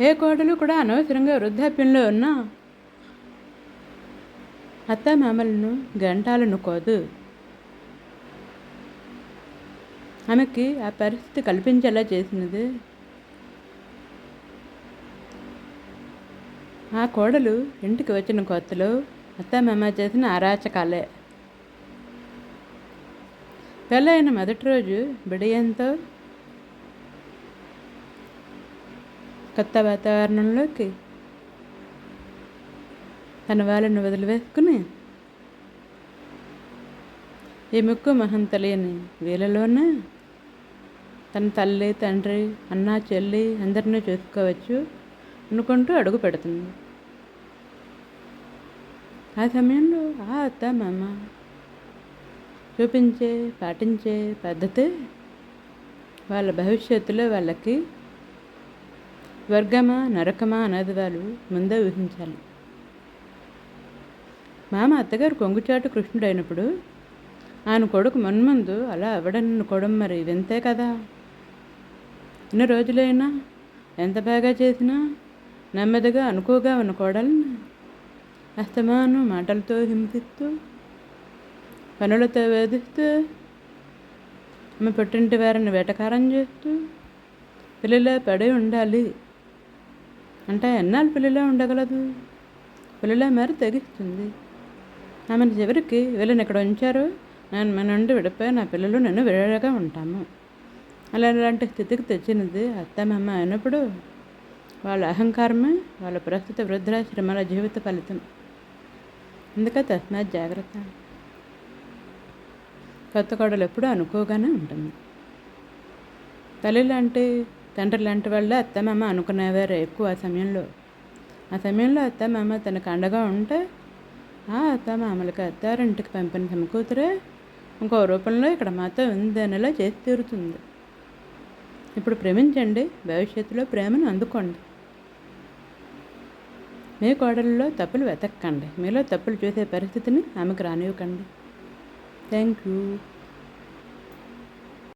ఏ కోడలు కూడా అనవసరంగా వృద్ధాప్యంలో ఉన్న అత్తమామలను గంటాలనుకోదు ఆమెకి ఆ పరిస్థితి కల్పించేలా చేసినది. ఆ కోడలు ఇంటికి వచ్చిన కొత్తలో అత్తమామ చేసిన అరాచకాలే. పెళ్ళైన మొదటి రోజు బిడయంతో కొత్త వాతావరణంలోకి తన వాళ్ళని వదిలివేసుకుని ఈ ముక్కు తెలియని వీళ్ళలోనే తన తల్లి తండ్రి అన్న చెల్లి అందరినీ చూసుకోవచ్చు అనుకుంటూ అడుగు పెడుతుంది. ఆ సమయంలో ఆ అత్త మామ చూపించే పాటించే పద్ధతి వాళ్ళ భవిష్యత్తులో వాళ్ళకి స్వర్గమా నరకమా అనేది వాళ్ళు ముందే ఊహించాలి. మామ అత్తగారు కొంగుచాటు కృష్ణుడైనప్పుడు ఆయన కొడుకు మన్మందు అలా అవ్వడనుకోవడం మరి వింతే కదా? ఎన్ని రోజులైనా ఎంత బాగా చేసినా నెమ్మదిగా అనుకోగా ఉన్న కోడల్ని అస్తమాను మాటలతో హింసిస్తూ పనులతో వేధిస్తూ ఆమె పుట్టింటి వారిని వేటకారం చేస్తూ పిల్లలే పడి ఉండాలి అంటే ఎన్నాళ్ళు పిల్లలే ఉండగలదు? పిల్లలే మరి తెగిస్తుంది ఆమెను చివరికి వీళ్ళని ఇక్కడ ఉంచారు? నేను మన నుండి విడిపోయి నా పిల్లలు నన్ను విడగా ఉంటాము. అలాంటి స్థితికి తెచ్చినది అత్తమ్మ అయినప్పుడు వాళ్ళ అహంకారమే వాళ్ళ ప్రస్తుత వృద్ధాశ్రమాల జీవిత ఫలితం. అందుకే తస్మాత్ జాగ్రత్త. కొత్త కోడలు ఎప్పుడూ అనుకోగానే ఉంటుంది. తల్లి లాంటి తండ్రి లాంటి వాళ్ళు అత్తమామ అనుకునేవారు ఎక్కువ ఆ సమయంలో. ఆ సమయంలో అత్తమామ తనకు అండగా ఉంటే ఆ అత్తమామలకి అత్తారింటికి పంపిన సమకూతురే ఇంకో రూపంలో ఇక్కడ మాతో ఉంది అనేలా చేసి తీరుతుంది. ఇప్పుడు ప్రేమించండి భవిష్యత్తులో ప్రేమను అందుకోండి. మీ కోడలలో తప్పులు వెతక్కండి మీలో తప్పులు చూసే పరిస్థితిని ఆమెకు రానివ్వకండి. Thank you.